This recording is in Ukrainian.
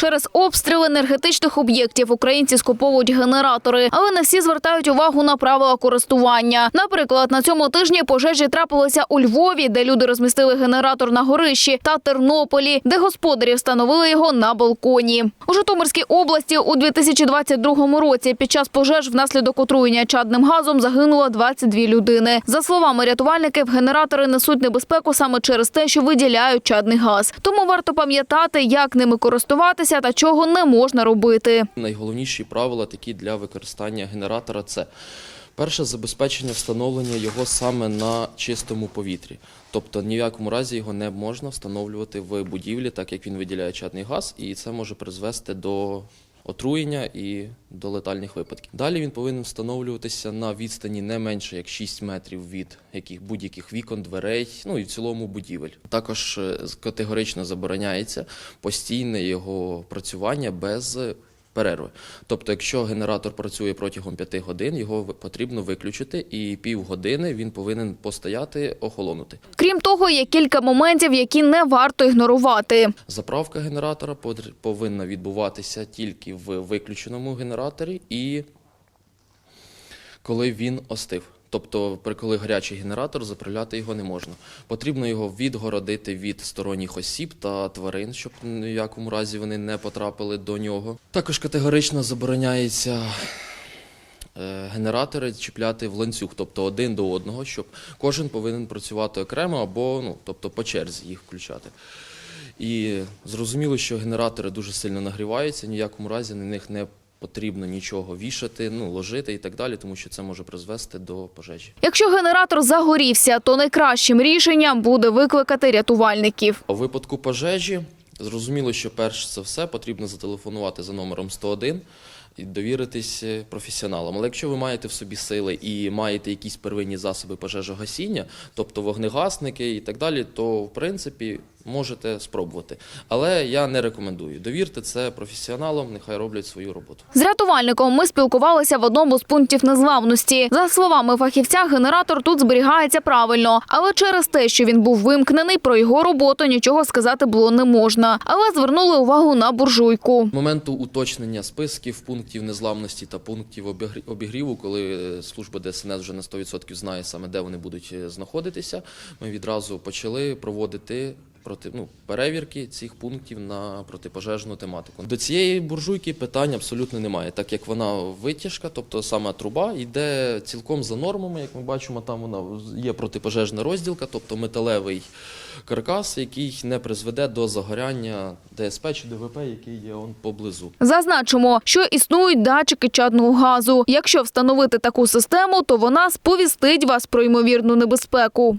Через обстріли енергетичних об'єктів українці скуповують генератори, але не всі звертають увагу на правила користування. Наприклад, на цьому тижні пожежі трапилися у Львові, де люди розмістили генератор на горищі, та Тернополі, де господарі встановили його на балконі. У Житомирській області у 2022 році під час пожеж внаслідок отруєння чадним газом загинуло 22 людини. За словами рятувальників, генератори несуть небезпеку саме через те, що виділяють чадний газ. Тому варто пам'ятати, як ними користуватися та чого не можна робити. Найголовніші правила такі для використання генератора це перше забезпечення встановлення його саме на чистому повітрі. Тобто ні в якому разі його не можна встановлювати в будівлі, так як він виділяє чадний газ, і це може призвести до отруєння і до летальних випадків. Далі він повинен встановлюватися на відстані не менше як 6 метрів від яких будь-яких вікон, дверей, ну і в цілому будівель. Також е, категорично забороняється постійне його працювання без перерви. Тобто, якщо генератор працює протягом 5 годин, його потрібно виключити, і півгодини він повинен постояти, охолонути. Крім того, є кілька моментів, які не варто ігнорувати. Заправка генератора повинна відбуватися тільки в виключеному генераторі і коли він остив. Тобто, коли гарячий генератор, заправляти його не можна. Потрібно його відгородити від сторонніх осіб та тварин, щоб в якому разі вони не потрапили до нього. Також категорично забороняється е, генератори чіпляти в ланцюг, тобто один до одного, щоб кожен повинен працювати окремо або ну, тобто по черзі їх включати. І зрозуміло, що генератори дуже сильно нагріваються, ні в якому разі на них не потрібно нічого вішати, ну, ложити і так далі, тому що це може призвести до пожежі. Якщо генератор загорівся, то найкращим рішенням буде викликати рятувальників. У випадку пожежі зрозуміло, що перш за все потрібно зателефонувати за номером 101 і довіритись е, професіоналам. Але якщо ви маєте в собі сили і маєте якісь первинні засоби пожежогасіння, тобто вогнегасники і так далі, то в принципі можете спробувати. Але я не рекомендую. Довірте це професіоналам, нехай роблять свою роботу. З рятувальником ми спілкувалися в одному з пунктів незламності. За словами фахівця, генератор тут зберігається правильно, але через те, що він був вимкнений, про його роботу нічого сказати було не можна. Але звернули увагу на буржуйку. Моменту уточнення списків пунктів незламності та пунктів обігрі- обігріву, коли е, служба ДСНС вже на 100% знає саме де вони будуть е, знаходитися, ми відразу почали проводити проти ну, перевірки цих пунктів на протипожежну тематику. До цієї буржуйки питань абсолютно немає, так як вона витяжка, тобто саме труба йде цілком за нормами. Як ми бачимо, там вона є протипожежна розділка, тобто металевий каркас, який не призведе до загоряння ДСП чи ДВП, який є он поблизу. Зазначимо, що існують датчики чадного газу. Якщо встановити таку систему, то вона сповістить вас про ймовірну небезпеку.